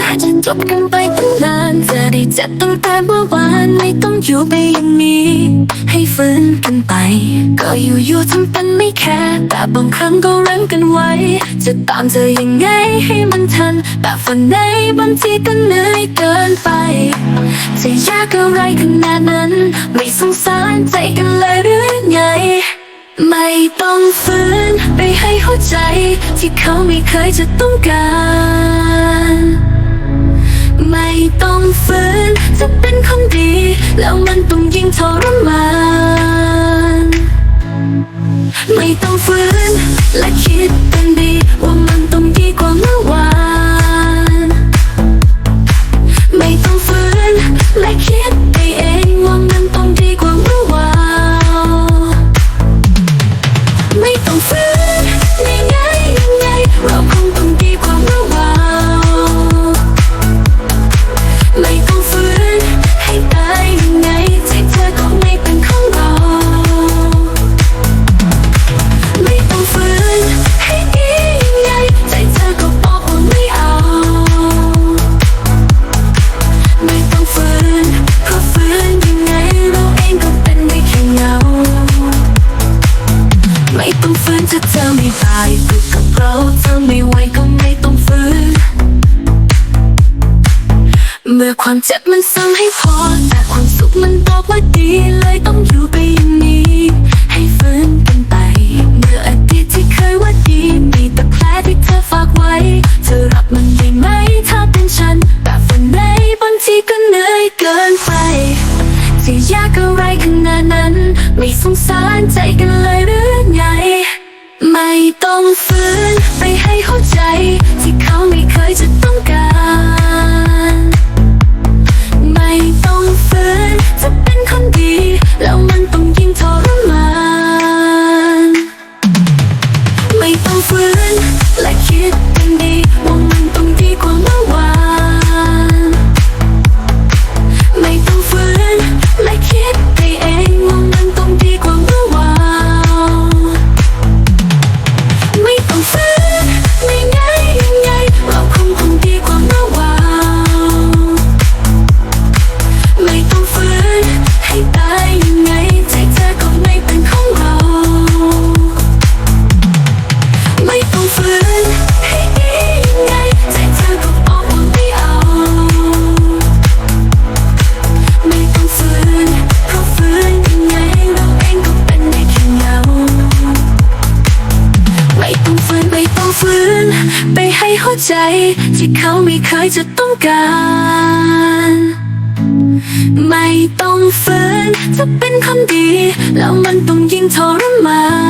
อาจจะจบกันไปตั้งนานจะได้เจ็บตั้งแต่เมื่อวานไม่ต้องอยู่ไปอย่างนี้ ให้ฟื้นกันไป ก็อยู่ๆทำเป็นไม่แคร์แต่บางครั้งก็รั้งกันไว้ จะตามเธอยังไงให้มันทัน แต่ฝันในบางทีก็เหนื่อยเกินไป จะยากอะไรขนาดนั้น ไม่สงสารใจกันเลยหรือไง ไม่ต้องฝืนไปให้หัวใจ ที่เขาไม่เคยจะต้องการ ไม่ต้องฝืนจะเป็นคนดี แล้วมันต้องยิ่งทรมาน ไม่ต้องฝืนและคิดเป็นดี ว่ามันต้องดีกว่าเมื่อวาน ไม่ต้องฝืนถ้าเธอไม่ตายฝึกกับเราเธอไม่ไหวก็ไม่ต้องฝืนเมื่อความเจ็บมันซ้ำให้พอ แต่ความสุขมันบอกว่าดีเลยต้องอยู่ไปอย่างนี้ ให้ฟื้นกันไป เมื่ออดีตที่เคยว่าดี มีแต่แผลที่เธอฝากไว้ เธอรับมันได้ไหมถ้าเป็นฉันแต่ฝันในบางทีก็เหนื่อยเกินไปจะยากอะไรขนาดนั้น ไม่สงสารใจกันเลย ใจ ที่เขาไม่เคยจะต้องการ ไม่ต้องฝืนจะเป็นคนดี แล้วมันต้องยิ่งทรมาน